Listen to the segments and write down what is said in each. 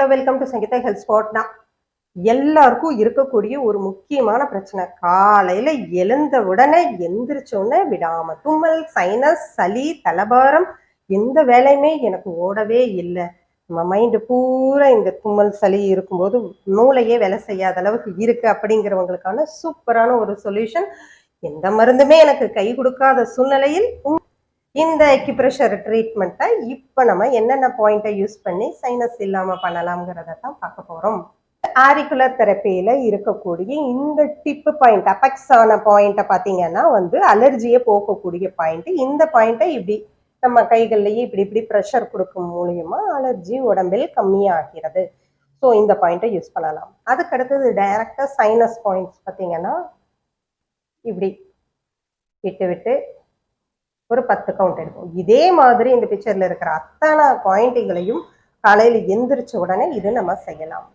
Hello welcome to Sangeetha health ஸ்பாட்னா எல்லாருக்கும் இருக்கக்கூடிய ஒரு முக்கியமான பிரச்சனை. காலையில எழுந்த உடனே எந்திரிச்ச உடனே விடாம தும்மல் சைனஸ் சளி தலபாரம் எந்த வேலையுமே எனக்கு ஓடவே இல்லை. நம்ம மைண்டு பூரா இந்த தும்மல் சளி இருக்கும்போது மூளையே வேலை செய்யாத அளவுக்கு இருக்கு அப்படிங்கிறவங்களுக்கான சூப்பரான ஒரு சொல்யூஷன் எந்த மருந்துமே எனக்கு கை கொடுக்காத சூழ்நிலையில் இந்த எக்கிப்ரெஷர் ட்ரீட்மெண்ட்டை இப்போ நம்ம என்னென்ன பாயிண்ட்டை யூஸ் பண்ணி சைனஸ் இல்லாமல் பண்ணலாம்ங்கிறத தான் பார்க்க போகிறோம் ஆரிக்குலர் தெரப்பியில் இருக்கக்கூடிய இந்த டிப்பு பாயிண்ட் அபெக்ஸ் ஆன பாயிண்ட்டை பார்த்தீங்கன்னா வந்து அலர்ஜியை போக்கக்கூடிய பாயிண்ட்டு இந்த பாயிண்ட்டை இப்படி நம்ம கைகள்லேயே இப்படி இப்படி ப்ரெஷர் கொடுக்கும் மூலியமாக அலர்ஜி உடம்பில் கம்மியாகிறது. ஸோ இந்த பாயிண்ட்டை யூஸ் பண்ணலாம். அதுக்கு அடுத்தது டைரக்டாக சைனஸ் பாயிண்ட்ஸ் பார்த்தீங்கன்னா இப்படி விட்டு விட்டு ஒரு பத்து கவுண்ட் இருக்கும் இதே மாதிரி இந்த பிக்சர்ல இருக்கிற அத்தனை பாயிண்ட்டுகளையும் காலையில் எந்திரிச்ச உடனே இது நம்ம செய்யலாம்.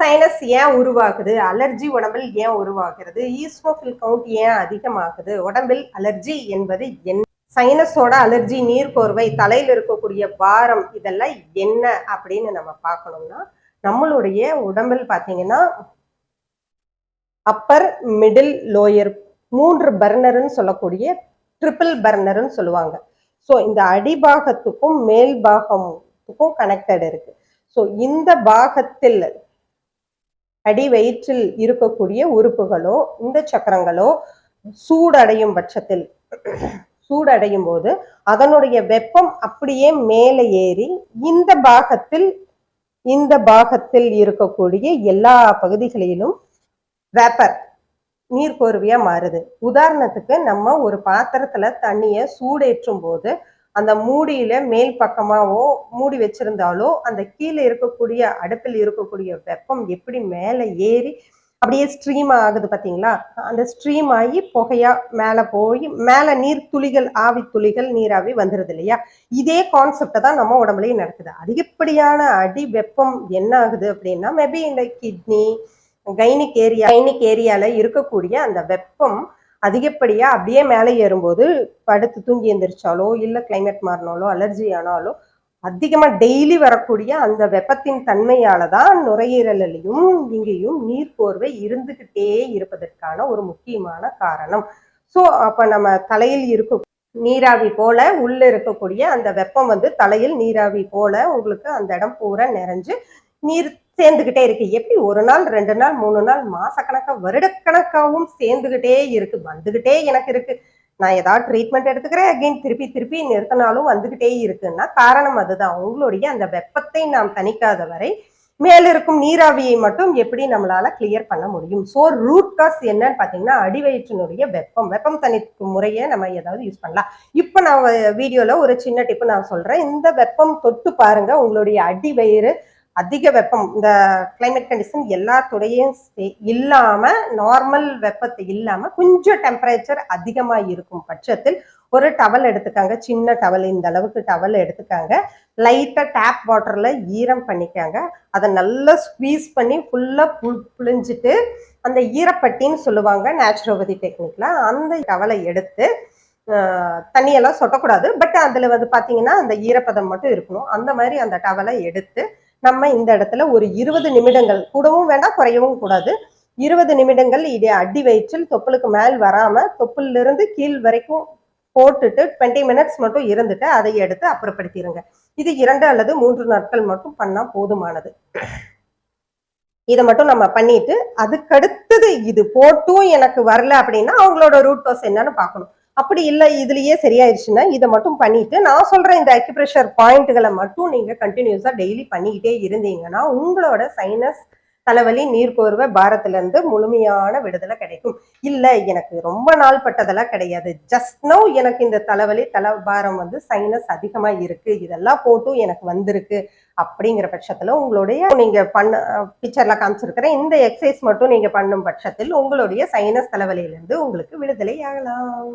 சைனஸ் ஏன் உருவாகுது? அலர்ஜி உடம்பில் ஏன் உருவாகிறது? ஈஸ்மோஃபில் கவுண்ட் ஏன் அதிகமாகுது? உடம்பில் அலர்ஜி என்பது என்ன? சைனஸோட அலர்ஜி நீர்க்கோர்வை தலையில் இருக்கக்கூடிய பாரம் இதெல்லாம் என்ன அப்படின்னு நம்ம பார்க்கணும்னா நம்மளுடைய உடம்பில் பார்த்தீங்கன்னா அப்பர் மிடில் லோயர் மூன்று பர்னர்னு சொல்லக்கூடிய ட்ரிபிள் பர்னர்னு சொல்லுவாங்க. ஸோ இந்த அடிபாகத்துக்கும் மேல் பாகத்துக்கும் கனெக்டட் இருக்கு. ஸோ இந்த பாகத்தில் அடி வயிற்றில் இருக்கக்கூடிய உறுப்புகளோ இந்த சக்கரங்களோ சூடடையும் பட்சத்தில் சூடடையும் போது அதனுடைய வெப்பம் அப்படியே மேலே ஏறி இந்த பாகத்தில் இந்த பாகத்தில் இருக்கக்கூடிய எல்லா பகுதிகளிலும் வேப்பர் நீர் மாறுது. உதாரணத்துக்கு நம்ம ஒரு பாத்திரத்தில் தண்ணியை சூடேற்றும் போது அந்த மூடியில மேல் பக்கமாவோ மூடி வச்சிருந்தாலோ அந்த கீழே இருக்கக்கூடிய அடுப்பில் இருக்கக்கூடிய வெப்பம் எப்படி மேலே ஏறி அப்படியே ஸ்ட்ரீம் ஆகுது பார்த்தீங்களா அந்த ஸ்ட்ரீம் ஆகி புகையா மேலே போய் மேலே நீர் துளிகள் ஆவி துளிகள் நீராவி வந்துடுது இல்லையா? இதே கான்செப்டை தான் நம்ம உடம்புலையும் நடக்குது. அதிகப்படியான அடி வெப்பம் என்ன ஆகுது அப்படின்னா மேபி இந்த கிட்னி கைனிக் ஏரியா கைனிக் ஏரியாவில் இருக்கக்கூடிய அந்த வெப்பம் அதிகப்படியாக அப்படியே மேலே ஏறும்போது படுத்து தூங்கி எந்திரிச்சாலோ இல்லை கிளைமேட் மாறினாலோ அலர்ஜி ஆனாலோ அதிகமாக டெய்லி வரக்கூடிய அந்த வெப்பத்தின் தன்மையால தான் நுரையீரலையும் இங்கேயும் நீர் போர்வை இருந்துகிட்டே இருப்பதற்கான ஒரு முக்கியமான காரணம். ஸோ அப்போ நம்ம தலையில் இருக்க நீராவி போல உள்ள இருக்கக்கூடிய அந்த வெப்பம் வந்து தலையில் நீராவி போல உங்களுக்கு அந்த இடம் பூரா நிறைஞ்சு நீர் சேர்ந்துகிட்டே இருக்கு. எப்படி ஒரு நாள் ரெண்டு நாள் மூணு நாள் மாசக்கணக்கா வருடக்கணக்காகவும் சேர்ந்துகிட்டே இருக்கு வந்துகிட்டே எனக்கு இருக்கு. நான் ஏதாவது ட்ரீட்மெண்ட் எடுத்துக்கிறேன் அகைன் திருப்பி திருப்பி நிறுத்தினாலும் வந்துகிட்டே இருக்குன்னா காரணம் அதுதான். உங்களுடைய அந்த வெப்பத்தை நாம் தணிக்காத வரை மேல இருக்கும் நீராவியை மட்டும் எப்படி நம்மளால கிளியர் பண்ண முடியும்? ஸோ ரூட் காஸ் என்னன்னு பாத்தீங்கன்னா அடிவயிற்றினுடைய வெப்பம். வெப்பம் தணிக்கும் முறையை நம்ம ஏதாவது யூஸ் பண்ணலாம். இப்போ நான் வீடியோல ஒரு சின்ன டிப்பு நான் சொல்றேன். இந்த வெப்பம் தொட்டு பாருங்க. உங்களுடைய அடிவயிறு அதிக வெப்பம் இந்த கிளைமேட் கண்டிஷன் எல்லாத்துடையும் இல்லாம நார்மல் வெப்பத்தை இல்லாம கொஞ்சம் டெம்பரேச்சர் அதிகமா இருக்கும் பட்சத்தில் ஒரு டவல் எடுத்துக்காங்க சின்ன டவல் இந்த அளவுக்கு டவல் எடுத்துக்காங்க லைட்டா டேப் வாட்டர்ல ஈரம் பண்ணிக்காங்க அதை நல்லா ஸ்குவீஸ் பண்ணி ஃபுல்லா புல் புழிஞ்சிட்டு அந்த ஈரப்பட்டின்னு சொல்லுவாங்க நேச்சுரோபதி டெக்னிக்ல அந்த டவலை எடுத்து தண்ணியெல்லாம் சொட்டக்கூடாது பட் அதுல வந்து பாத்தீங்கன்னா அந்த ஈரப்பதம் மட்டும் இருக்கணும் அந்த மாதிரி அந்த டவலை எடுத்து நம்ம இந்த இடத்துல ஒரு இருபது நிமிடங்கள் கூடவும் வேண்டாம் குறையவும் கூடாது. இருபது நிமிடங்கள் இதே அடி வயிற்றில் தொப்புளுக்கு மேல் வராம தொப்புல இருந்து கீழ் வரைக்கும் போட்டுட்டு டுவெண்ட்டி மினிட்ஸ் மட்டும் இருந்துட்டு அதை எடுத்து அப்புறப்படுத்திடுங்க இது இரண்டு அல்லது மூன்று நாட்கள் மட்டும் பண்ணா போதுமானது. இதை மட்டும் நம்ம பண்ணிட்டு அதுக்கடுத்தது இது போட்டும் எனக்கு வரல அப்படின்னா அவங்களோட ரூட் காஸ் என்னன்னு பார்க்கணும். அப்படி இல்லை இதுலயே சரியாயிருச்சுன்னா இதை மட்டும் பண்ணிட்டு நான் சொல்ற இந்த அக்யூப்ரெஷர் பாயிண்ட்களை மட்டும் நீங்க கண்டினியூஸா டெய்லி பண்ணிக்கிட்டே இருந்தீங்கன்னா உங்களோட சைனஸ் தலைவலி நீர்க்கோர்வை பாரத்துல இருந்து முழுமையான விடுதலை கிடைக்கும். இல்ல எனக்கு ரொம்ப நாள் பட்டதெல்லாம் கிடையாது. ஜஸ்ட் நோ எனக்கு இந்த தலைவலி தலை பாரம் வந்து சைனஸ் அதிகமா இருக்கு. இதெல்லாம் போட்டும் எனக்கு வந்திருக்கு. அப்படிங்கிற பட்சத்துல உங்களுடைய நீங்க பண்ண பிக்சர்ல காமிச்சிருக்கிற இந்த எக்ஸசைஸ் மட்டும் நீங்க பண்ணும் பட்சத்தில் உங்களுடைய சைனஸ் தலைவலியிலிருந்து உங்களுக்கு விடுதலை ஆகலாம்.